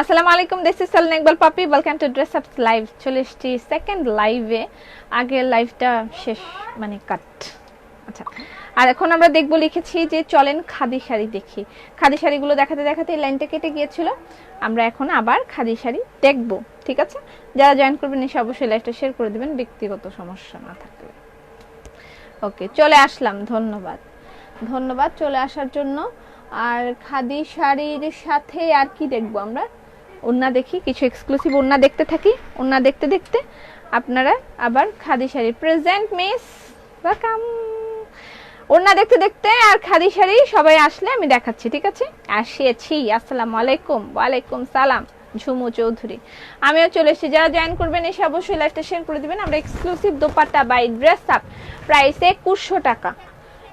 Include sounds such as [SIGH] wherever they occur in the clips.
আসসালামু আলাইকুম this is Salna Iqbal পাপি welcome to dress up live চলে এসেছি সেকেন্ড লাইভে আগের লাইভটা শেষ মানে কাট আচ্ছা আর এখন আমরা দেখব, লিখেছি যে চলেন খাদি শাড়ি দেখি। খাদি শাড়িগুলো দেখাতে দেখাতে লাইনটা কেটে গিয়েছিল। আমরা এখন আবার খাদি শাড়ি দেখব, ঠিক আছে? যারা জয়েন করবেন, এসে অবশ্যই লাইভটা শেয়ার করে দেবেন, ব্যক্তিগত সমস্যা না থাকলে। ওকে চলে আসলাম, ধন্যবাদ। ধন্যবাদ চলে আসার জন্য। আর খাদি শাড়ির সাথে আর কি দেখব আমরা? ওন্না দেখি, কিছু এক্সক্লুসিভ ওন্না দেখতে থাকি। ওন্না দেখতে দেখতে আপনারা আবার khadi sari present miss welcome ওন্না দেখতে দেখতে আর খাদি শাড়ি সবাই আসলে আমি দেখাচ্ছি, ঠিক আছে? আসিয়েছি, আসসালামু আলাইকুম, ওয়ালাইকুম সালাম, ঝুমু চৌধুরী। আমিও চলে এসেছি, যারা জয়েন করবেন এসে অবশ্যই লাইভটা শেয়ার করে দিবেন। আমরা exclusive dupatta by dress up price একুশশো টাকা।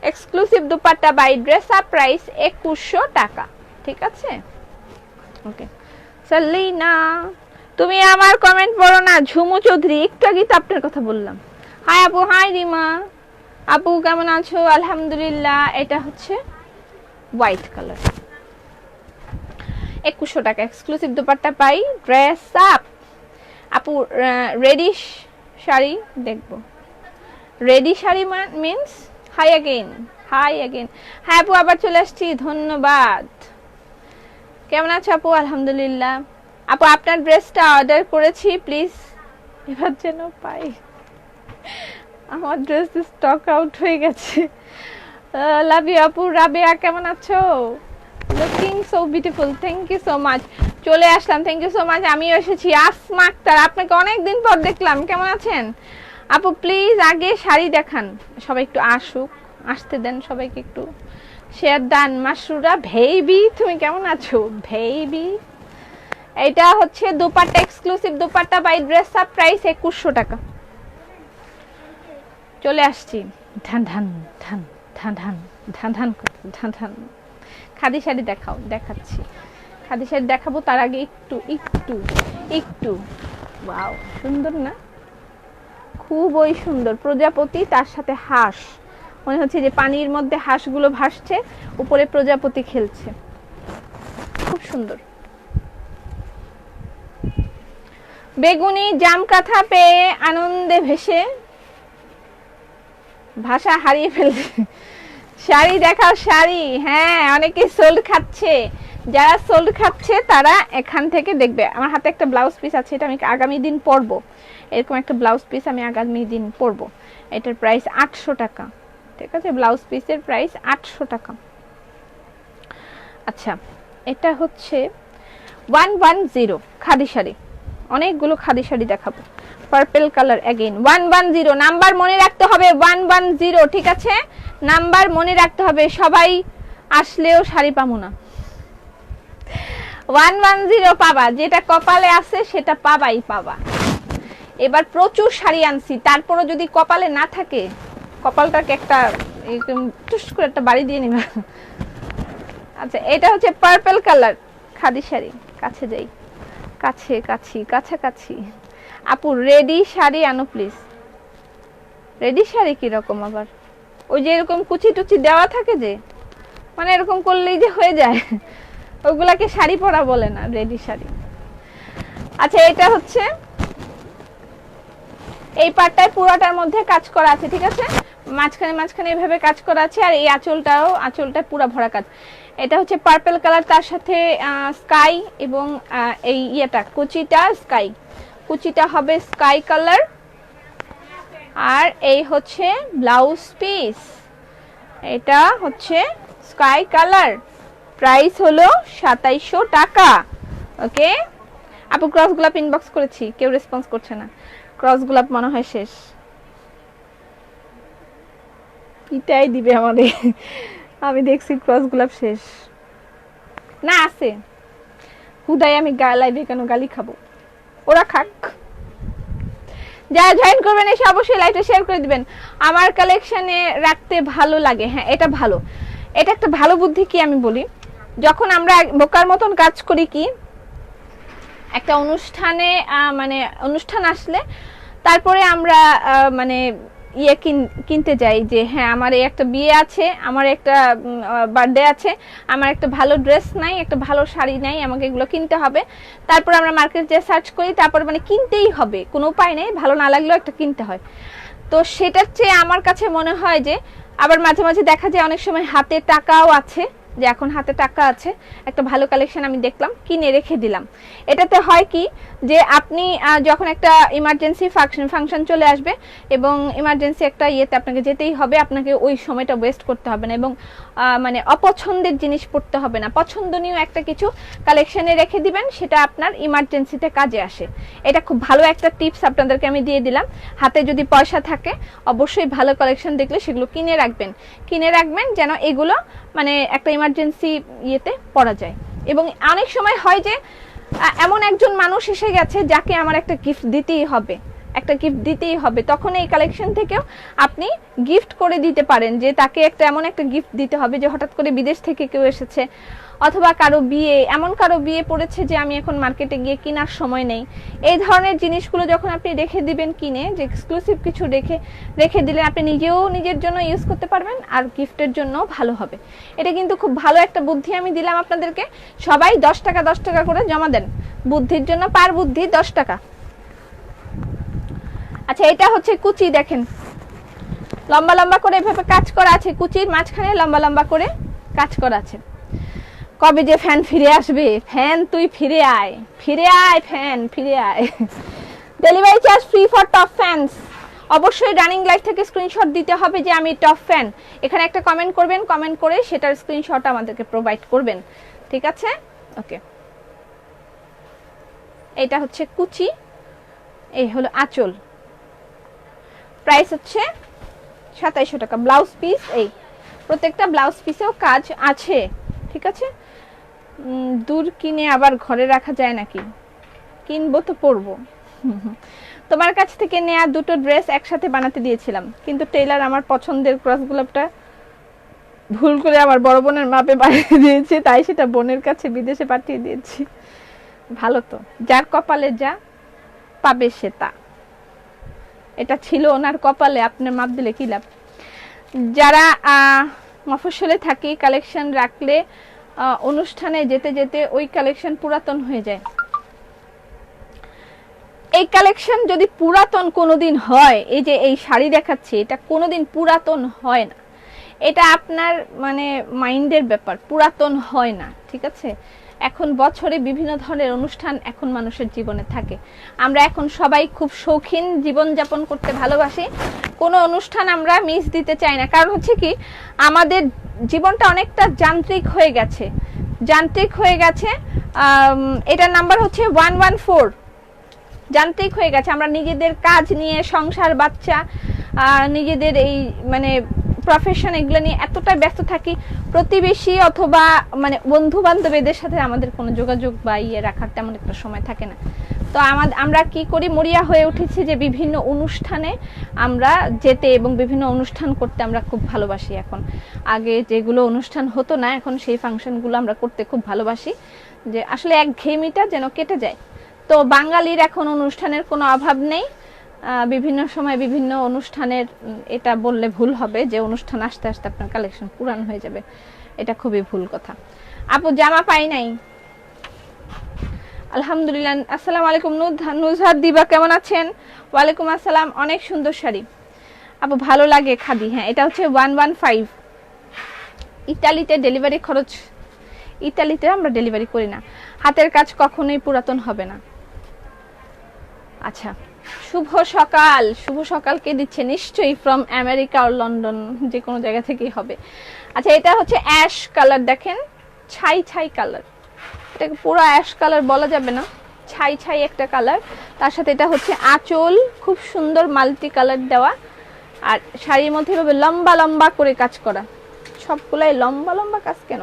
Exclusive dupatta by dress up price একুশশো টাকা, ঠিক আছে? ওকে সাল্লিনা, তুমি আমার কমেন্ট পড়ো না। ঝুমু চৌধুরী, একটু আগে তো আপনার কথা বললাম। হাই আপু হাই রিমা। আপু, কেমন আছো? আলহামদুলিল্লাহ, এটা হচ্ছে হোয়াইট কালার একুশশো টাকা exclusive dupatta by. Dress up আপু রেডিশ শাড়ি দেখব। Ready sari means hi again hi again হ্যাঁ আপু, আবার চলে আসছি, ধন্যবাদ। কেমন আছো আপু? আলহামদুলিল্লাহ। আপু, আপনার ড্রেসটা অর্ডার করেছি প্লিজ এবার যেন পাই। আমার ড্রেস স্টক আউট হয়ে গেছে। লাভ ইউ আপু। রাবেয়া, কেমন আছো? Looking so beautiful thank you so much চলে আসলাম। থ্যাংক ইউ সো মাচ আমিও এসেছি। আসমা আক্তার, আপনাকে অনেক দিন পর দেখলাম। কেমন আছেন? আপু প্লিজ আগে শাড়ি দেখান। সবাই একটু আসুক। আসতে দেন সবাইকে একটু। শেয়ার দান মাসরুরা ভেইবি তুমি কেমন আছো? ভেইবি এটা হচ্ছে dupatta exclusive dupatta by dress up price একুশশো টাকা। চলে আসছি। ধান ধান ধান ধান ধান ধান ধান ধান ধান। খাদি শাড়ি দেখাও, দেখাচ্ছি। খাদি শাড়ি দেখাবো তার আগে একটু একটু একটু। ওয়াও সুন্দর না? খুবই সুন্দর। প্রজাপতি তার সাথে হাঁস। মনে হচ্ছে যে পানির মধ্যে হাঁসগুলো ভাসছে, উপরে প্রজাপতি খেলছে। খুব সুন্দর। বেগুনি জাম কাঁথা পেয়ে আনন্দে ভেসে ভাষা হারিয়ে ফেলছে। শাড়ি দেখাও শাড়ি হ্যাঁ অনেকে সোল্ড খাচ্ছে। যারা সোল্ড খাচ্ছে, তারা এখান থেকে দেখবে। আমার হাতে একটা ব্লাউজ পিস আছে, এটা আমি আগামী দিন পরবো। এরকম একটা ব্লাউজ পিস আমি আগামী দিন পরবো। এটার প্রাইস আটশো টাকা। ঠিক আছে? ব্লাউজ পিসের প্রাইস আটশো টাকা। আচ্ছা এটা হচ্ছে one one zero khadi sari. অনেকগুলো খাদি শাড়ি দেখাবো। Purple colour again one one zero. Number মনে রাখতে হবে, ওয়ান ওয়ান জিরো, ঠিক আছে? নাম্বার মনে রাখতে হবে, সবাই আসলেও শাড়ি পাবো না। ওয়ান ওয়ান জিরো পাবা, যেটা কপালে আছে সেটা পাবাই পাবা। এবার প্রচুর শাড়ি আনছি, তারপরও যদি কপালে না থাকে কপালটাকে একটা টুস করে একটা বাড়ি দিয়ে নিবা। আচ্ছা এটা হচ্ছে পার্পল কালার খাদি শাড়ি। কাছে যাই। কাছে, কাছি, কাছাকাছি। আপু রেডি শাড়ি আনো প্লিজ রেডি শাড়ি কীরকম আবার? ওই যে এরকম কুচি টুচি দেওয়া থাকে যে মানে এরকম করলেই যে হয়ে যায়। ওগুলাকে শাড়ি পরা বলে না রেডি শাড়ি। আচ্ছা এটা হচ্ছে, এই পাটটায় পুরোটার মধ্যে কাজ করা আছে, ঠিক আছে? মাঝখানে মাঝখানে এভাবে কাজ করা আছে, আর এই আঁচলটাও, আঁচলটা পুরো ভরা কাজ। এটা হচ্ছে পার্পল কালার তার সাথে স্কাই এবং এই ইয়েটা, কুচিটা স্কাই কুচিটা হবে স্কাই কালার আর এই হচ্ছে ব্লাউজ পিস এটা হচ্ছে স্কাই কালার প্রাইস হলো সাতাইশশো টাকা। ওকে? আপু ক্রস গোলাপ ইনবক্স করেছি, কেউ রেসপন্স করছে না। ক্রস গোলাপ মনে হয় শেষ। পিটাই দিবে আমাদের। আমি দেখছি ক্রস গোলাপ শেষ। না, আছে। হুদাই আমি লাইভে কেন গালি খাব? ওরা খাক। যারা জয়েন করবেন এসে অবশ্যই লাইভটা শেয়ার করে দিবেন। আমার কালেকশনে রাখতে ভালো লাগে। হ্যাঁ এটা ভালো। এটা একটা ভালো বুদ্ধি কি আমি বলি? যখন আমরা বোকার মতন কাজ করি কি? একটা অনুষ্ঠানে মানে অনুষ্ঠান আসলে, তারপরে আমরা মানে ইয়ে কিন- কিনতে যাই যে হ্যাঁ আমার এই একটা বিয়ে আছে, আমার একটা বার্থডে আছে, আমার একটা ভালো ড্রেস নাই, একটা ভালো শাড়ি নাই, আমাকে এগুলো কিনতে হবে। তারপর আমরা মার্কেট যে সার্চ করি, তারপর মানে কিনতেই হবে, কোনো উপায় নেই, ভালো না লাগলেও একটা কিনতে হয়। তো সেটার চেয়ে আমার কাছে মনে হয় যে, আবার মাঝে মাঝে দেখা যায় অনেক সময় হাতে টাকাও আছে, যে এখন হাতে টাকা আছে, একটা ভালো কালেকশন আমি দেখলাম, কিনে রেখে দিলাম। এটাতে হয় কি যে আপনি যখন একটা ইমার্জেন্সি ফাংশন ফাংশন চলে আসবে এবং ইমার্জেন্সি একটা ইয়েতে আপনাকে যেতেই হবে, আপনাকে ওই সময়টা ওয়েস্ট করতে হবে না এবং মানে অপছন্দের জিনিস পড়তে হবে না। পছন্দনীয় একটা কিছু কালেকশনে রেখে দিবেন, সেটা আপনার ইমার্জেন্সিতে কাজে আসে। এটা খুব ভালো একটা টিপস আপনাদেরকে আমি দিয়ে দিলাম। হাতে যদি পয়সা থাকে, অবশ্যই ভালো কালেকশন দেখলে সেগুলো কিনে রাখবেন। কিনে রাখবেন যেন এগুলো মানে একটা ইমার্জেন্সি ইয়েতে পড়া যায়। এবং অনেক সময় হয় যে এমন একজন মানুষ এসে গেছে যাকে আমার একটা গিফট দিতেই হবে। একটা গিফট দিতেই হবে। তখন এই কালেকশন থেকেও আপনি গিফট করে দিতে পারেন যে তাকে একটা এমন একটা গিফট দিতে হবে যে হঠাৎ করে বিদেশ থেকে কেউ এসেছে। অথবা কারও বিয়ে, এমন কারও বিয়ে পড়েছে যে আমি এখন মার্কেটে গিয়ে কেনার সময় নেই। এই ধরনের জিনিসগুলো যখন আপনি রেখে দিবেন কিনে, যে এক্সক্লুসিভ কিছু রেখে রেখে দিলে আপনি নিজেও নিজের জন্য ইউজ করতে পারবেন আর গিফটের জন্য ভালো হবে। এটা কিন্তু খুব ভালো একটা বুদ্ধি আমি দিলাম আপনাদেরকে। সবাই দশ টাকা দশ টাকা করে জমা দেন। বুদ্ধির জন্য পার বুদ্ধি দশ টাকা। আচ্ছা এটা হচ্ছে কুচি দেখেন। লম্বা লম্বা করে এভাবে কাজ করা আছে। কুচির মাঝখানে লম্বা লম্বা করে কাজ করা আছে। কবে যে ফ্যান ফিরে আসবে? ফ্যান তুই ফিরে আয়। ফিরে আয় ফ্যান, ফিরে আয়। Delivery charge free for top fans অবশ্যই রানিং লাইফ থেকে স্ক্রিনশট দিতে হবে যে আমি টপ ফ্যান এখানে একটা কমেন্ট করবেন কমেন্ট করে সেটার স্ক্রিনশট আমাদেরকে প্রোভাইড করবেন। ঠিক আছে? ওকে এটা হচ্ছে কুচি। এই হলো আঁচল। প্রাইস হচ্ছে সাতাইশশো টাকা। ব্লাউজ পিস এই। প্রত্যেকটা ব্লাউজ পিসেও কাজ আছে। ঠিক আছে? দূর কিনে আবার ঘরে রাখা যায় নাকি? কিনবো তো পরবো। তোমার কাছ থেকে নেয়া দুটো ড্রেস একসাথে বানাতে দিয়েছিলাম কিন্তু টেইলার আমার পছন্দের ক্রস গোলাপটা ভুল করে আমার বড় বোনের মাপে বানিয়ে দিয়েছে তাই সেটা বোনের কাছে বিদেশে পাঠিয়ে দিয়েছি। ভালো তো যার কপালে যা পাবে সে তা। এটা ছিল ওনার কপালে আপনার মাপ দিলে কি লাভ? যারা আহ, মফস্বলে থাকি কালেকশন রাখলে অনুষ্ঠানে যেতে যেতে ওই কালেকশন পুরাতন হয়ে যায়। এই কালেকশন যদি পুরাতন কোনোদিন হয়, এই যে এই শাড়ি দেখাচ্ছি, এটা কোনোদিন পুরাতন হয় না। এটা আপনার মানে মাইন্ডের ব্যাপার, পুরাতন হয় না, ঠিক আছে? এখন বছরে বিভিন্ন ধরনের অনুষ্ঠান এখন মানুষের জীবনে থাকে। আমরা এখন সবাই খুব শৌখিন জীবনযাপন করতে ভালোবাসি। কোনো অনুষ্ঠান আমরা মিস দিতে চাই না। কারণ হচ্ছে কি, আমাদের জীবনটা অনেকটা যান্ত্রিক হয়ে গেছে। যান্ত্রিক হয়ে গেছে এটার নাম্বার হচ্ছে ওয়ান ওয়ান ফোর যান্ত্রিক হয়ে গেছে, আমরা নিজেদের কাজ নিয়ে, সংসার, বাচ্চা নিজেদের এই মানে প্রফেশন এগুলো নিয়ে এতটা ব্যস্ত থাকি, প্রতিবেশী অথবা মানে বন্ধু বান্ধব এদের সাথে আমাদের কোনো যোগাযোগ বা ইয়ে রাখার তেমন একটা সময় থাকে না। তো আমরা কি করি? মরিয়া হয়ে উঠেছি যে বিভিন্ন অনুষ্ঠানে আমরা যেতে এবং বিভিন্ন অনুষ্ঠান করতে আমরা খুব ভালোবাসি এখন। আগে যেগুলো অনুষ্ঠান হতো না, এখন সেই ফাংশনগুলো আমরা করতে খুব ভালোবাসি। যে আসলে এক ঘেমিটা যেন কেটে যায়। তো বাঙালির এখন অনুষ্ঠানের কোনো অভাব নেই। বিভিন্ন সময় বিভিন্ন অনুষ্ঠানের এটা বললে ভুল হবে যে অনুষ্ঠান আসতে আসতে আপনার কালেকশন পুরান হয়ে যাবে। এটা খুবই ভুল কথা। আপু, জামা পাই নাই? আলহামদুলিল্লাহ। আসসালামু আলাইকুম নুজহাত দিবা, কেমন আছেন? ওয়ালাইকুম আসসালাম, অনেক সুন্দর শাড়ি। আপু ভালো লাগে খাদি হ্যাঁ এটা হচ্ছে ওয়ান ওয়ান ফাইভ ইতালিতে ডেলিভারি খরচ ইতালিতে আমরা ডেলিভারি করি না। হাতের কাজ কখনোই পুরাতন হবে না। আচ্ছা শুভ সকাল। শুভ সকাল কে দিচ্ছে? নিশ্চয়ই ফ্রম আমেরিকা আর লন্ডন যে কোনো জায়গা থেকেই হবে। আচ্ছা এটা হচ্ছে অ্যাশ কালার দেখেন, ছাই ছাই কালার এটাকে পুরো অ্যাশ কালার বলা যাবে না। ছাই ছাই একটা কালার তার সাথে এটা হচ্ছে আঁচল, খুব সুন্দর মাল্টি কালার দেওয়া। আর শাড়ির মধ্যে এভাবে লম্বা লম্বা করে কাজ করা। সবগুলাই লম্বা লম্বা কাজ কেন?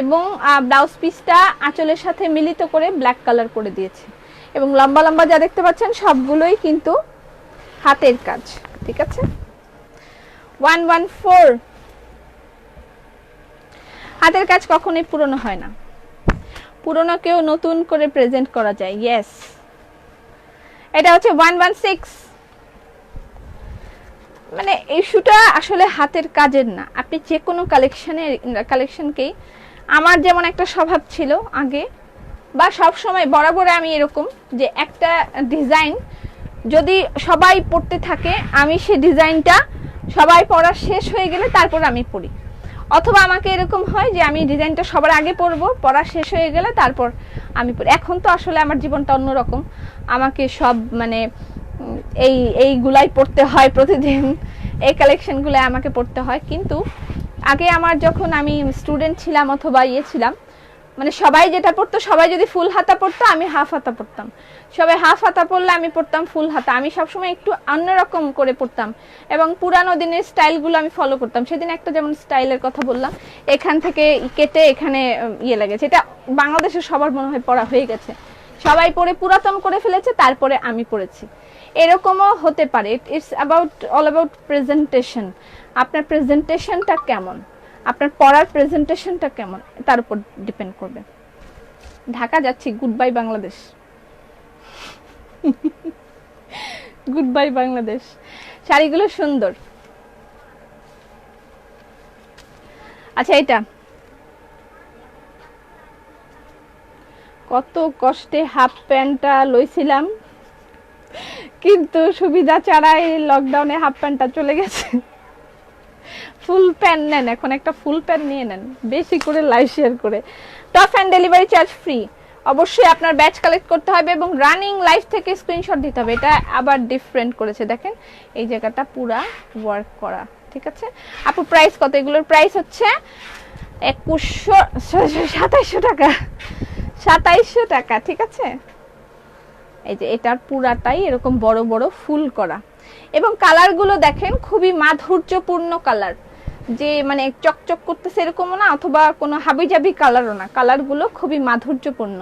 এবং ব্লাউজ পিসটা আঁচলের সাথে মিলিত করে ব্ল্যাক কালার করে দিয়েছে। এবং লম্বা লম্বা যা দেখতে পাচ্ছেন, সবগুলোই কিন্তু হাতের কাজ। ঠিক আছে? ওয়ান ওয়ান ফোর হাতের কাজ কখনোই পুরনো হয় না। পুরনোকেও নতুন করে প্রেজেন্ট করা যায় ইয়েস এটা হচ্ছে ওয়ান ওয়ান সিক্স মানে ইস্যুটা আসলে হাতের কাজের না। আপনি যে কোনো কালেকশনের কালেকশনকেই আমার যেমন একটা স্বভাব ছিল আগে, বা সব সময় বরাবর আমি এরকম যে একটা ডিজাইন যদি সবাই পড়তে থাকে, আমি সেই ডিজাইনটা সবাই পড়া শেষ হয়ে গেলে তারপর আমি পড়ি। অথবা আমাকে এরকম হয় যে আমি ডিজাইনটা সবার আগে পড়ব পড়া শেষ হয়ে গেলে তারপর আমি এখন তো আসলে আমার জীবনটা অন্যরকম। আমাকে সব মানে এই, এইগুলাই পড়তে হয় প্রতিদিন। এই কালেকশনগুলো আমাকে পড়তে হয়। কিন্তু আগে আমার যখন আমি স্টুডেন্ট ছিলাম অথবা ইয়ে ছিলাম মানে সবাই যেটা পড়তো, সবাই যদি ফুল হাতা পড়তো, আমি হাফ হাতা পড়তাম। সবাই হাফ হাতা পড়লে আমি পড়তাম ফুল হাতা। আমি সবসময় একটু অন্যরকম করে পড়তাম এবং পুরানো দিনের স্টাইলগুলো আমি ফলো করতাম। সেদিন একটা যেমন স্টাইলের কথা বললাম, এখান থেকে কেটে এখানে ইয়ে লেগেছে। এটা বাংলাদেশের সবার মনে হয় পড়া হয়ে গেছে। সবাই পড়ে পুরাতন করে ফেলেছে, তারপরে আমি পড়েছি। এরকমও হতে পারে। It's about all about presentation আপনার প্রেজেন্টেশনটা কেমন? আপনার পড়ার প্রেজেন্টেশনটা কেমন? তার উপর ডিপেন্ড করবে। ঢাকা যাচ্ছি good bye Bangladesh. Good bye Bangladesh. শাড়িগুলো সুন্দর। আচ্ছা এটা কত কষ্টে হাফ প্যান্টটা লইছিলাম, কিন্তু সুবিধা ছাড়াই লকডাউনে হাফ প্যান্টটা চলে গেছে। ফুল প্যান নেন, এখন একটা ফুল প্যান নিয়ে নেন, বেশি করে লাইভ শেয়ার করে। Top and delivery charge free অবশ্যই আপনার ব্যাচ কালেক্ট করতে হবে এবং রানিং লাইভ থেকে স্ক্রিনশট দিতে হবে। এটা আবার ডিফারেন্ট করেছে, দেখেন। এই জায়গাটা পুরা ওয়ার্ক করা, ঠিক আছে? আপু প্রাইস কত? এগুলোর প্রাইস হচ্ছে একুশশো সাতাইশশো টাকা। সাতাইশশো টাকা, ঠিক আছে? এই যে এটার পুরাটাই এরকম বড় বড় ফুল করা। এবং কালারগুলো দেখেন, খুবই মাধুর্যপূর্ণ কালার যে মানে চকচক করতেছে এরকমও না, অথবা কোনো হাবিজাবি কালারও না। কালারগুলো খুবই মাধুর্যপূর্ণ।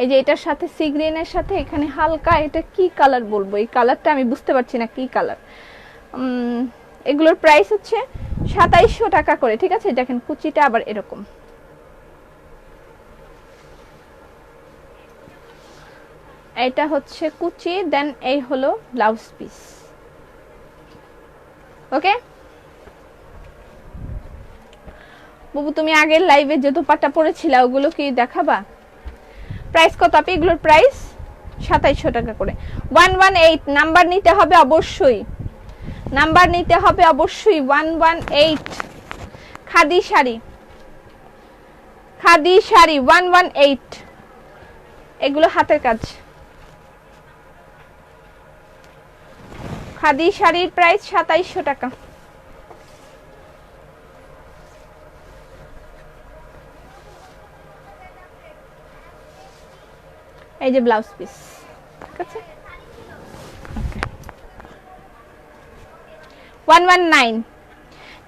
এই যে এটার সাথে সি গ্রিনের সাথে এখানে হালকা এটা কি কালার বলব? এই কালারটা আমি বুঝতে পারছি না কি কালার এগুলোর প্রাইস হচ্ছে সাতাইশশো টাকা করে, ঠিক আছে? দেখেন কুচিটা আবার এরকম। এটা হচ্ছে কুচি দেন এই হলো ব্লাউজ পিস ওকে বাবু, তুমি আগের লাইভে যে দোপাট্টা পরেছিলা, ওগুলো কি দেখাবা? প্রাইস কত আপনি এগুলোর প্রাইস সাতাইশশো টাকা করে। ওয়ান ওয়ান এইট নাম্বার নিতে হবে অবশ্যই। নাম্বার নিতে হবে অবশ্যই one one eight khadi sari. Khadi sari one one eight এগুলো হাতের কাজ। খাদি শাড়ির প্রাইস সাতাইশশো টাকা। এই যে ব্লাউজ পিস। ঠিক আছে? ওয়ান ওয়ান নাইন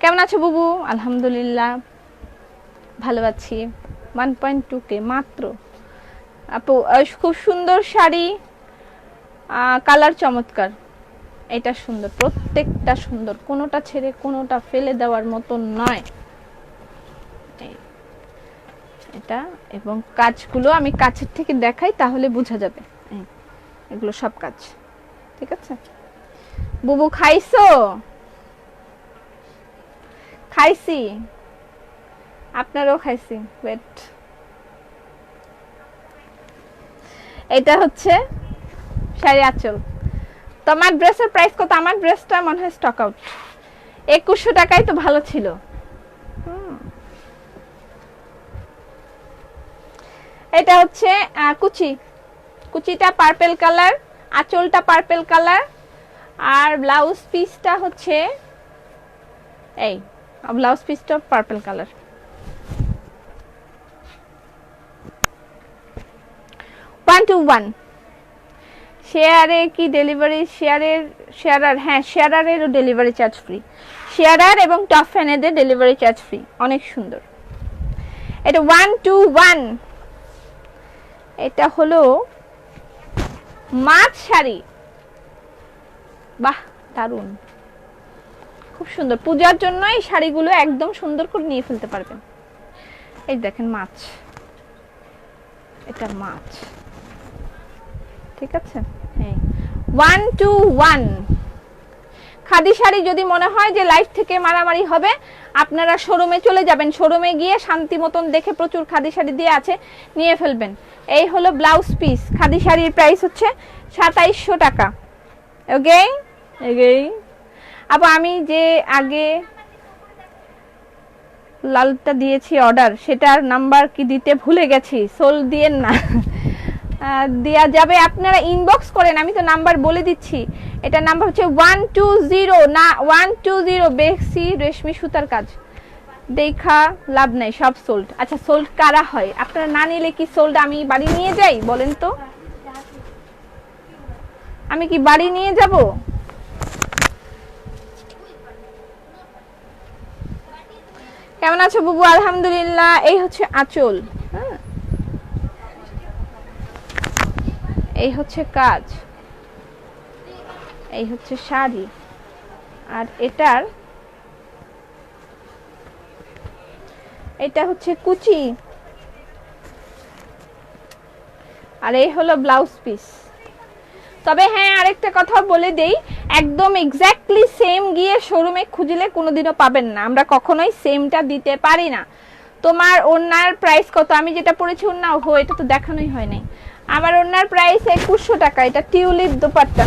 কেমন আছো বুবু? আলহামদুলিল্লাহ, ভালো আছি। ওয়ান পয়েন্ট টু কে মাত্র। আপু খুব সুন্দর শাড়ি কালার চমৎকার। এটা সুন্দর, প্রত্যেকটা সুন্দর। কোনোটা ছেড়ে কোনোটা ফেলে দেওয়ার মতো নয়। এটা এবং কাজগুলো আমি কাছের থেকে দেখাই তাহলে বোঝা যাবে। এগুলো সব কাজ। ঠিক আছে? বুবু, খাইছো? খাইছি। আপনারও খাইছি। ওয়েট এটা হচ্ছে শাড়ি আঁচল। তো আমার ড্রেসের প্রাইস কত? আমার ড্রেসটা মনে হয় স্টক আউট একুশশো টাকাই তো ভালো ছিল। হুম। এটা হচ্ছে কুচি। কুচিটা পার্পেল কালার আঁচলটা পার্পেল কালার আর ব্লাউজ পিসটা হচ্ছে, এই ব্লাউজ পিসটা purple colour one two one শেয়ারে কি ডেলিভারি শেয়ারের শেয়ারার হ্যাঁ শেয়ারারেরও ডেলিভারি চার্জ ফ্রি শেয়ারার এবং টপ ফ্যানেদের ডেলিভারি চার্জ ফ্রি অনেক সুন্দর। এটা ওয়ান টু ওয়ান এটা হলো মাছ শাড়ি। বাহ, দারুণ। খুব সুন্দর। পূজার জন্য এই শাড়িগুলো একদম সুন্দর করে নিয়ে ফেলতে পারবেন। এই দেখেন মাছ। এটা মাছ। ঠিক আছে? এই। One two one khadi sari যদি মনে হয় যে লাইফ থেকে মারামারি হবে আপনারা শোরুমে চলে যাবেন। শোরুমে গিয়ে শান্তি মতন দেখে প্রচুর খাদি শাড়ি দিয়ে আছে নিয়ে ফেলবেন। এই হলো ব্লাউজ পিস খাদি শাড়ির প্রাইস হচ্ছে সাতাইশশো টাকা। ওকে ওকে আপু আমি যে আগে লালটা দিয়েছি অর্ডার সেটার নাম্বার কি দিতে ভুলে গেছি? সোল দিয়েন না। দেয়া যাবে। আপনারা ইনবক্স করেন, আমি তো নাম্বার বলে দিচ্ছি। এটা নাম্বার হচ্ছে ওয়ান টু জিরো না ওয়ান টু জিরো বেক্সি রেশমি সুতার কাজ। দেখা, লাভ নাই, সব সোল্ড আচ্ছা সোল্ড কারা হয়? আপনারা না নিলে কি সোল্ড আমি বাড়ি নিয়ে যাই, বলেন তো? আমি কি বাড়ি নিয়ে যাব? কেমন আছো বুবু? আলহামদুলিল্লাহ, এই হচ্ছে আঁচল। হ্যাঁ। এই হচ্ছে কাজ। এই হচ্ছে শাড়ি। আর এটার এটা হচ্ছে কুচি। আর এই হলো ব্লাউজ পিস। তবে হ্যাঁ আরেকটা কথা বলে দেই, একদম এক্স্যাক্টলি সেম গিয়ে শোরুমে খুঁজলে কোনোদিনও পাবেন না। আমরা কখনোই সেমটা দিতে পারি না। তোমার ওনার প্রাইস কত? আমি যেটা পড়েছি ওনা হো, এটা তো দেখানোই হয় নাই। আমার ওনার প্রাইস একুশশো টাকা, এটা tulip dupatta.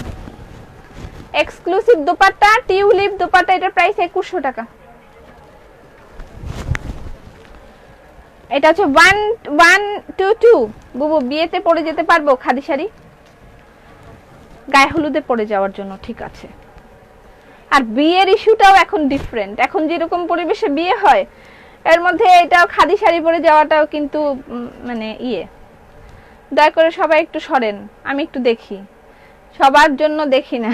Exclusive dupatta, tulip dupatta, এটার প্রাইস একুশশো টাকা। এটা হচ্ছে ওয়ান ওয়ান টু টু বুবু, বিয়েতে পরে যেতে পারব খাদি শাড়ি? গায়ে হলুদে পড়ে যাওয়ার জন্য, ঠিক আছে। আর বিয়ের ইস্যুটাও এখন ডিফারেন্ট এখন যেরকম পরিবেশে বিয়ে হয়, এর মধ্যে এটাও খাদি শাড়ি পরে যাওয়াটাও কিন্তু মানে ইয়ে। দয়া করে সবাই একটু সরেন, আমি একটু দেখি। সবার জন্য দেখি না।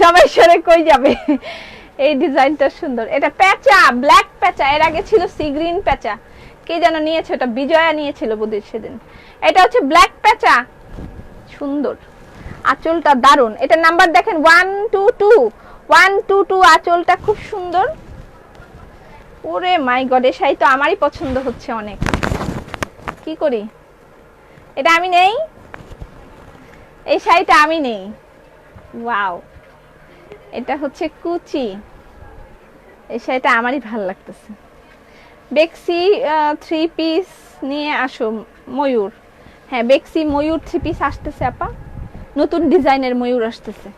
সবাই সরে কই যাবে? এই ডিজাইনটা সুন্দর। এটা প্যাচা, ব্ল্যাক প্যাচা, এর আগে ছিল সি গ্রিন প্যাচা। কে যেন নিয়েছে, ওটা বিজয়া নিয়েছিল বুধের সেদিন। এটা হচ্ছে ব্ল্যাক প্যাচা। সুন্দর। আঁচলটা দারুণ এটা নাম্বার দেখেন, one, two two. One, two two আঁচলটা খুব সুন্দর। ওরে মাই গড, এ শাড়ি তো আমারই পছন্দ হচ্ছে অনেক। কি করি? এটা আমি নেই? এই শাড়িটা আমি নেই। ওয়াও। এটা হচ্ছে কুচি। এই শাড়িটা আমারই ভালো লাগতেছে। বেক্সি থ্রি পিস নিয়ে আসো, ময়ূর। হ্যাঁ বেক্সি, ময়ূর থ্রি পিস আসতেছে, আপা। নতুন ডিজাইনের ময়ূর আসতেছে।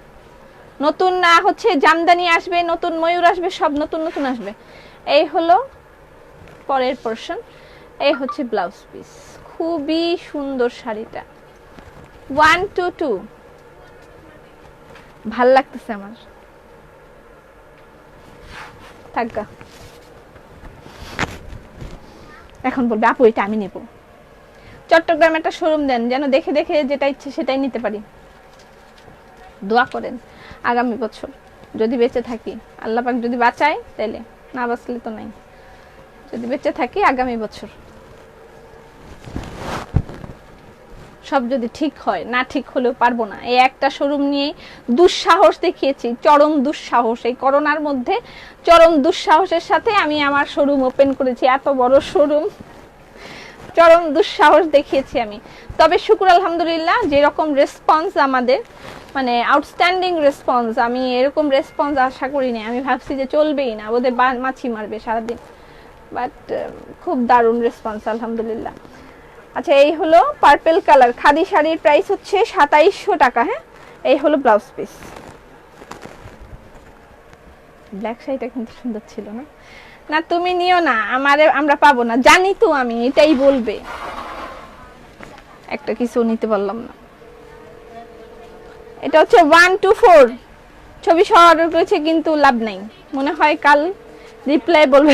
নতুন না হচ্ছে জামদানি আসবে, নতুন ময়ূর আসবে, সব নতুন নতুন আসবে। এই হলো পরের পোর্শন এই হচ্ছে ব্লাউজ পিস খুবই সুন্দর শাড়িটা। ওয়ান টু টু ভালো লাগতেছে আমার। থাকা এখন বলবে, আপু, এটা আমি নেব। চট্টগ্রামে একটা শোরুম দেন, যেন দেখে দেখে যেটা ইচ্ছে সেটাই নিতে পারি। দোয়া করেন, আগামী বছর যদি বেঁচে থাকি। আল্লাহ পাক যদি বাঁচায়, তাইলে। না বাঁচলে তো নাই। যদি বেঁচে থাকি, আগামী বছর। সব যদি ঠিক হয়, না ঠিক হলেও পারব না। এই একটা শোরুম নিয়েই দুঃসাহস দেখিয়েছি, চরম দুঃসাহস। এই করোনার মধ্যে চরম দুঃসাহসের সাথে আমি আমার শোরুম ওপেন করেছি, এত বড় শোরুম। চরম দুঃসাহস দেখিয়েছি আমি। তবে শুক্র আলহামদুলিল্লাহ, যেরকম রেসপন্স আমাদের মানে আউটস্ট্যান্ডিং রেসপন্স আমি এরকম রেসপন্স আশা করিনি। আমি ভাবছি যে চলবেই না ওদের মাছি মারবে সারাদিন। বাট খুব দারুণ রেসপন্স আলহামদুলিল্লাহ। আচ্ছা এই হলো পার্পেল কালার খাদি শাড়ির প্রাইস হচ্ছে সাতাইশশো টাকা হ্যাঁ? এই হলো ব্লাউজ পিস ব্ল্যাক শাড়িটা কিন্তু সুন্দর ছিল না। না, তুমি নিও না, আমারে, আমরা পাবো না। জানি তো আমি, এটাই বলবে। একটা কিছু নিতে পারলাম না। এটা হচ্ছে ওয়ান টু ফোর ছবি সহ করেছে, কিন্তু লাভ নাই। মনে হয় কাল রিপ্লাই বলবে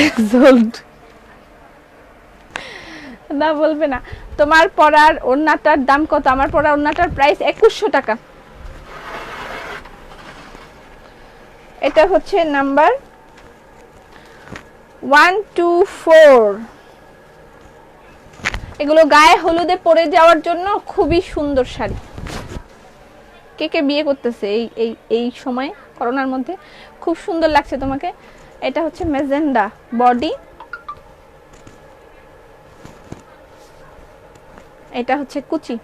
না বলবে না। তোমার পড়ার ওড়নাটার দাম কত? আমার পড়ার ওড়নাটার প্রাইস একুশশো টাকা। এটা হচ্ছে নাম্বার ওয়ান টু ফোর এগুলো গায়ে হলুদে পরে যাওয়ার জন্য খুবই সুন্দর শাড়ি। কে কে বিয়ে করতেছে এই এই এই সময়, করোনার মধ্যে? খুব সুন্দর লাগছে তোমাকে। এটা হচ্ছে মেজেন্ডা বডি। এটা হচ্ছে কুচি।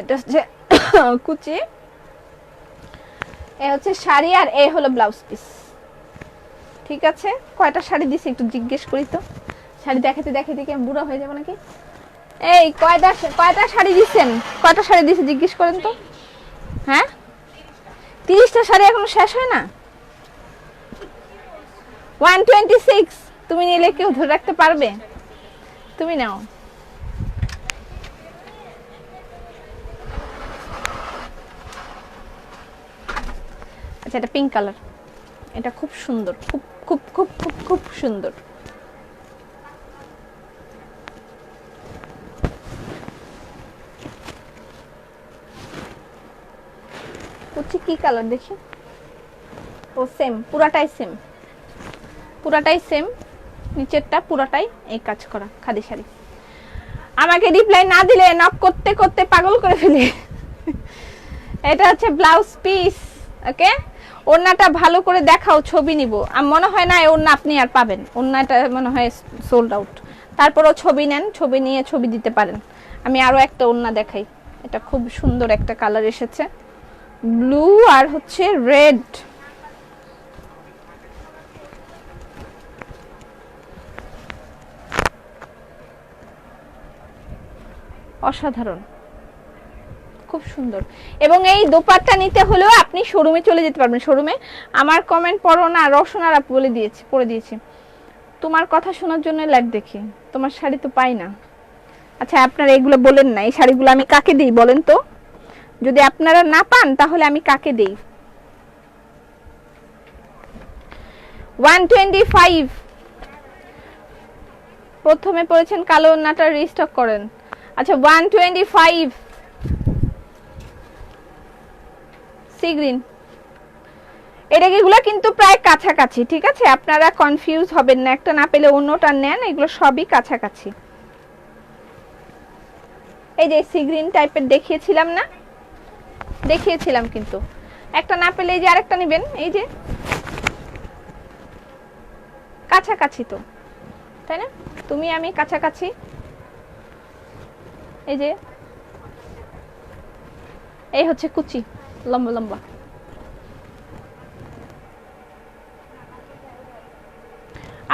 এটা হচ্ছে [COUGHS] কুচি। এ হচ্ছে শাড়ি আর এ হলো ব্লাউজ পিস। ঠিক আছে? কয়টা শাড়ি দিছি একটু জিজ্ঞেস করি তো। শাড়ি দেখাতে দেখাতে কি বুড়ো হয়ে যাব নাকি? এই কয়টা কয়টা শাড়ি দিচ্ছেন কয়টা শাড়ি দিছে জিজ্ঞেস করেন তো। হ্যাঁ? তিরিশটা শাড়ি এখনও শেষ হয় না? ওয়ান টোয়েন্টি সিক্স তুমি নিলে কেউ ধরে রাখতে পারবে? তুমি নাও। আচ্ছা এটা পিঙ্ক কালার এটা খুব সুন্দর, খুব খুব খুব খুব খুব সুন্দর। হচ্ছে কি কালার দেখি? ও সেম পুরাটাই সেম পুরাটাই সেম নিচেরটা পুরাটাই এই কাজ করা, খাদি শাড়ি। আমাকে রিপ্লাই না দিলে নক করতে করতে পাগল করে ফেলে। এটা হচ্ছে ব্লাউজ পিস ওকে ওড়নাটা ভালো করে দেখাও, ছবি নিব। আর মনে হয় না ওড়না আপনি আর পাবেন। ওড়নাটা মনে হয় সোল্ড আউট তারপরও ছবি নেন, ছবি নিয়ে ছবি দিতে পারেন। আমি আরও একটা ওড়না দেখাই। এটা খুব সুন্দর একটা কালার এসেছে। ব্লু আর হচ্ছে রেড অসাধারণ। খুব সুন্দর। এবং এই দোপাট্টা নিতে হলেও আপনি শোরুমে চলে যেতে পারবেন। শোরুমে আমার কমেন্ট পড়ো না রসনার বলে দিয়েছি, পড়ে দিয়েছি। তোমার কথা শোনার জন্য লাইভ দেখি। তোমার শাড়ি তো পাই না। আচ্ছা আপনারা এগুলো বলেন না। এই শাড়িগুলো আমি কাকে দিই বলেন তো? যদি আপনারা না পান, তাহলে আমি কাকে দেই? ওয়ান টোয়েন্টি ফাইভ প্রথমে পড়েছেন কালো ওন্নাটা রিস্টক করেন। আচ্ছা one twenty five C green. এটা এগুলো কিন্তু প্রায় কাছাকাছি, ঠিক আছে? আপনারা কনফিউজ হবেন না। একটা না পেলে অন্যটা নেন, এগুলো সবই কাছাকাছি। এই যে সি গ্রিন টাইপের দেখিয়েছিলাম না? দেখিয়েছিলাম কিন্তু। একটা না পেলে এই যে আরেকটা নেবেন, এই যে। কাছাকাছি তো, তাই না? তুমি, আমি কাছাকাছি। এই যে। এই হচ্ছে কুচি, লম্বা লম্বা।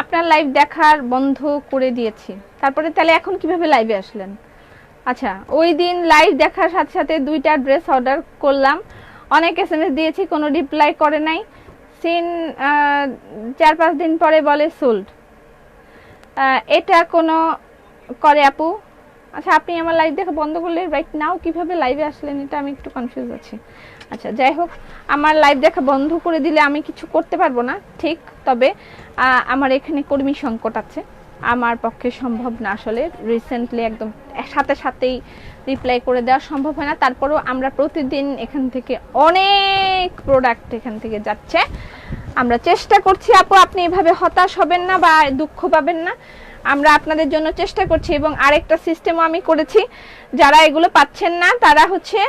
আপনার লাইভ দেখার বন্ধ করে দিয়েছি। তারপরে তাহলে এখন কীভাবে লাইভে আসলেন? আচ্ছা ওই দিন লাইভ দেখার সাথে সাথে দুইটা ড্রেস অর্ডার করলাম। অনেক এস এম এস দিয়েছি, কোনো রিপ্লাই করে নাই। সিন চার পাঁচ দিন পরে বলে সোল্ড এটা কোনো করে আপু? আচ্ছা আপনি আমার লাইভ দেখা বন্ধ করলে রাইট নাও কীভাবে লাইভে আসলেন এটা আমি একটু কনফিউজ আছি। আচ্ছা যাই হোক, আমার লাইভ দেখা বন্ধ করে দিলে আমি কিছু করতে পারব না, ঠিক, তবে আমার এখানে কর্মী সংকট আছে। আমার পক্ষে সম্ভব না আসলে। রিসেন্টলি একদম সাথে সাথেই রিপ্লাই করে দেওয়া সম্ভব হয় না। তারপরেও আমরা প্রতিদিন এখান থেকে অনেক প্রোডাক্ট এখান থেকে যাচ্ছে। আমরা চেষ্টা করছি, আপু, আপনি এভাবে হতাশ হবেন না বা দুঃখ পাবেন না। আমরা আপনাদের জন্য চেষ্টা করছি এবং আরেকটা সিস্টেমও আমি করেছি। যারা এগুলো পাচ্ছেন না, তারা হচ্ছে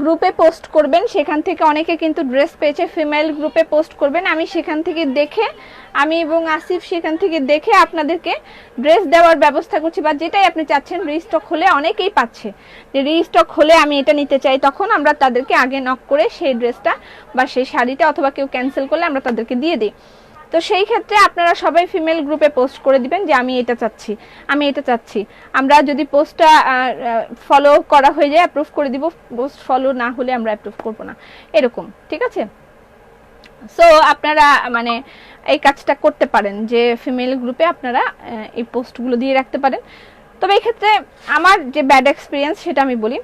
গ্রুপে পোস্ট করবেন। সেখান থেকে অনেকে কিন্তু ড্রেস পেয়েছে, ফিমেল গ্রুপে পোস্ট করবেন। আমি সেখান থেকে দেখে, আমি এবং আসিফ সেখান থেকে দেখে আপনাদেরকে ড্রেস দেওয়ার ব্যবস্থা করছি বা যেটাই আপনি চাচ্ছেন রিস্টক হলে অনেকেই পাচ্ছে। যে রিস্টক হলে আমি এটা নিতে চাই, তখন আমরা তাদেরকে আগে নক করে সেই ড্রেসটা বা সেই শাড়িটা অথবা কেউ ক্যান্সেল করলে আমরা তাদেরকে দিয়ে দিই। তো সেই ক্ষেত্রে আপনারা সবাই ফিমেল গ্রুপে পোস্ট করে দিবেন যে আমি এটা চাচ্ছি, আমি এটা চাচ্ছি। আমরা যদি পোস্টটা ফলো করা হয়ে যায় অ্যাপ্রুভ করে দিব পোস্ট ফলো না হলে আমরা অ্যাপ্রুভ করব না। এরকম, ঠিক আছে? সো আপনারা মানে এই কাজটা করতে পারেন যে ফিমেল গ্রুপে আপনারা এই পোস্টগুলো দিয়ে রাখতে পারেন। তবে এই ক্ষেত্রে আমার যে ব্যাড এক্সপিরিয়েন্স সেটা আমি বলি।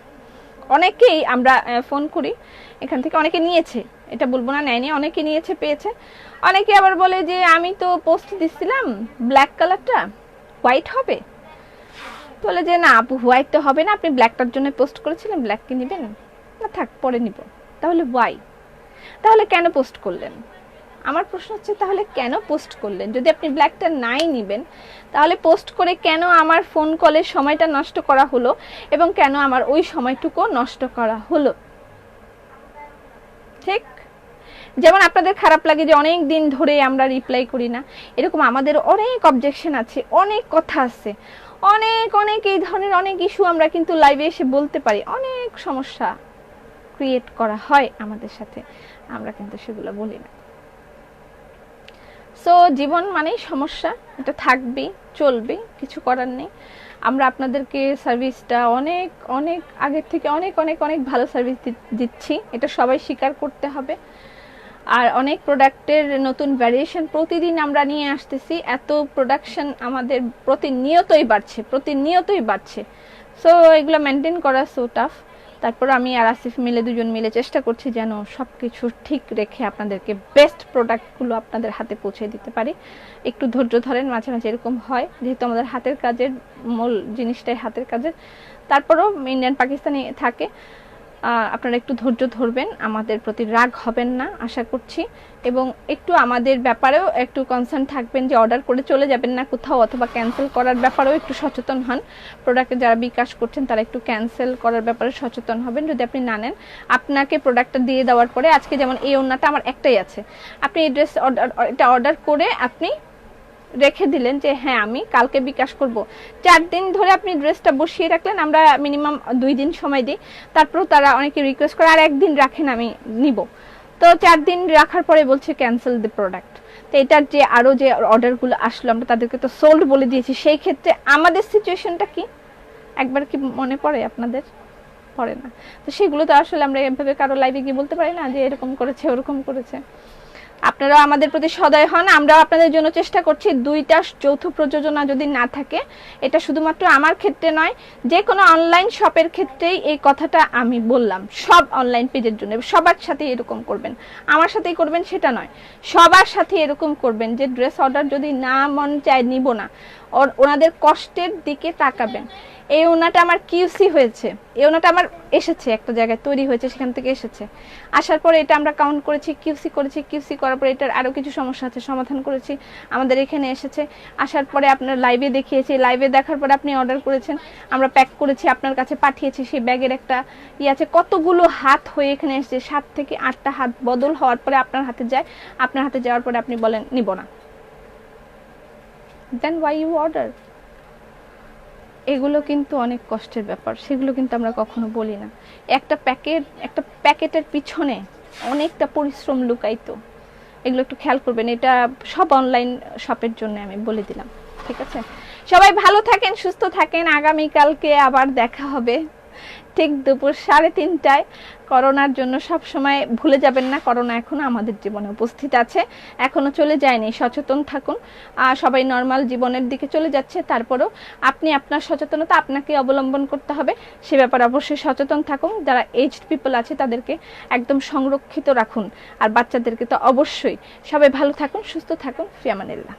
অনেকেই আমরা ফোন করি। এখান থেকে অনেকে নিয়েছে। এটা বলব না, নেয়নি, অনেকে নিয়েছে, পেয়েছে। অনেকে আবার বলে যে, আমি তো পোস্ট দিচ্ছিলাম ব্ল্যাক কালারটা হোয়াইট হবে? বলে যে, না আপু হোয়াইট তো হবে না, আপনি ব্ল্যাকটার জন্য পোস্ট করেছিলেন ব্ল্যাক কি নেবেন। না থাক, পরে নিব। তাহলে ওয়াই তাহলে কেন পোস্ট করলেন? আমার প্রশ্ন হচ্ছে, তাহলে কেন পোস্ট করলেন? যদি আপনি ব্ল্যাকটা নাই নেবেন, তাহলে পোস্ট করে কেন আমার ফোন কলের সময়টা নষ্ট করা হলো এবং কেন আমার ওই সময়টুকু নষ্ট করা হলো? ঠিক? যেমন আপনাদের খারাপ লাগে যে অনেক দিন ধরে আমরা রিপ্লাই করি না, এরকম আমাদের অনেক অবজেকশন আছে, অনেক কথা আছে। অনেক অনেক এই ধরনের অনেক ইস্যু আমরা কিন্তু লাইভে এসে বলতে পারি। অনেক সমস্যা ক্রিয়েট করা হয় আমাদের সাথে, আমরা কিন্তু সেগুলো বলি না। সো জীবন মানেই সমস্যা, এটা থাকবেই চলবে কিছু করার নেই। আমরা আপনাদেরকে সার্ভিসটা অনেক অনেক আগের থেকে অনেক অনেক অনেক ভালো সার্ভিস দিচ্ছি। এটা সবাই স্বীকার করতে হবে। আর অনেক প্রোডাক্টের নতুন ভ্যারিয়েশন প্রতিদিন আমরা নিয়ে আসতেছি। এত প্রোডাকশন আমাদের প্রতিনিয়তই বাড়ছে প্রতিনিয়তই বাড়ছে। সো এগুলো মেনটেন করা সো টাফ তারপর আমি আর আসিফ মিলে দুজন মিলে চেষ্টা করছি যেন সব কিছু ঠিক রেখে আপনাদেরকে বেস্ট প্রোডাক্টগুলো আপনাদের হাতে পৌঁছে দিতে পারি। একটু ধৈর্য ধরেন, মাঝে মাঝে এরকম হয়। যেহেতু আমাদের হাতের কাজের মূল জিনিসটাই হাতের কাজের। তারপরও ইন্ডিয়ান পাকিস্তানি থাকে। আপনারা একটু ধৈর্য ধরবেন, আমাদের প্রতি রাগ হবেন না, আশা করছি। এবং একটু আমাদের ব্যাপারেও একটু কনসার্ন থাকবেন যে অর্ডার করে চলে যাবেন না কোথাও অথবা ক্যান্সেল করার ব্যাপারেও একটু সচেতন হন। প্রোডাক্টে যারা বিকাশ করছেন, তারা একটু ক্যান্সেল করার ব্যাপারে সচেতন হবেন। যদি আপনি না নেন, আপনাকে প্রোডাক্টটা দিয়ে দেওয়ার পরে আজকে যেমন এই ওড়নাটা আমার একটাই আছে। আপনি এই ড্রেস অর্ডার এটা অর্ডার করে আপনি রেখে দিলেন যে হ্যাঁ আমি কালকে বিকাশ করব। চার দিন ধরে আপনি ড্রেসটা বসিয়ে রাখলেন, আমরা মিনিমাম দুই দিন সময় দিই। তারপরেও তারা অনেকে রিকোয়েস্ট করে, আর একদিন রাখেন, আমি নিব। তো চার দিন রাখার পরে বলছে ক্যান্সেল দ্য প্রোডাক্ট তো এটার যে আরও যে অর্ডারগুলো আসলো, আমরা তাদেরকে তো সোল্ড বলে দিয়েছি। সেই ক্ষেত্রে আমাদের সিচুয়েশনটা কি? একবার কি মনে পড়ে আপনাদের? পড়ে না। তো সেগুলো তো আসলে আমরা এভাবে কারও লাইভে গিয়ে বলতে পারি না যে, এরকম করেছে, ওরকম করেছে। আপনারাও আমাদের প্রতি সদয় হন। আমরাও আপনাদের জন্য চেষ্টা করছি দুইটা যৌথ প্রযোজনা যদি না থাকে। এটা শুধুমাত্র আমার ক্ষেত্রে নয় যে কোনো অনলাইন শপের ক্ষেত্রেই এই কথাটা আমি বললাম। সব অনলাইন পেজের জন্য। সবার সাথে এরকম করবেন। আমার সাথেই করবেন সেটা নয়। সবার সাথে এরকম করবেন যে ড্রেস অর্ডার যদি না মন চায় নিব না। ওনাদের কষ্টের দিকে তাকাবেন। এই ওনাটা আমার কিউসি হয়েছে। এই ওনাটা আমার এসেছে, একটা জায়গায় তৈরি হয়েছে, সেখান থেকে এসেছে। আসার পরে এটা আমরা কাউন্ট করেছি কিউসি করেছি কিউসি করার পরে এটার আরও কিছু সমস্যা আছে, সমাধান করেছি, আমাদের এখানে এসেছে। আসার পরে আপনার লাইভে দেখিয়েছি লাইভে দেখার পরে আপনি অর্ডার করেছেন, আমরা প্যাক করেছি, আপনার কাছে পাঠিয়েছি, সেই ব্যাগের একটা ইয়ে আছে, কতগুলো হাত হয়ে এখানে এসেছে, সাত থেকে আটটা হাত বদল হওয়ার পরে আপনার হাতে যায়, আপনার হাতে যাওয়ার পরে আপনি বলেন, নিব না। দেন ওয়াই ইউ অর্ডার এগুলো কিন্তু অনেক কষ্টের ব্যাপার। সেগুলো কিন্তু আমরা কখনো বলি না। একটা প্যাকেট, একটা প্যাকেটের পিছনে অনেকটা পরিশ্রম লুকাইতো এগুলো একটু খেয়াল করবেন, এটা সব অনলাইন শপের জন্য আমি বলে দিলাম। ঠিক আছে? সবাই ভালো থাকেন, সুস্থ থাকেন। আগামীকালকে আবার দেখা হবে। ঠিক দুপুর সাড়ে তিনটায়। করোনার জন্য সব সময় ভুলে যাবেন না, করোনা এখনও আমাদের জীবনে উপস্থিত আছে। এখনও চলে যায়নি, সচেতন থাকুন। সবাই নর্মাল জীবনের দিকে চলে যাচ্ছে, তারপরও আপনি আপনার সচেতনতা আপনাকে অবলম্বন করতে হবে। সে ব্যাপারে অবশ্যই সচেতন থাকুন। যারা এজড পিপল আছে, তাদেরকে একদম সংরক্ষিত রাখুন। আর বাচ্চাদেরকে তো অবশ্যই। সবাই ভালো থাকুন, সুস্থ থাকুন। ফিয়ামানিল্লাহ।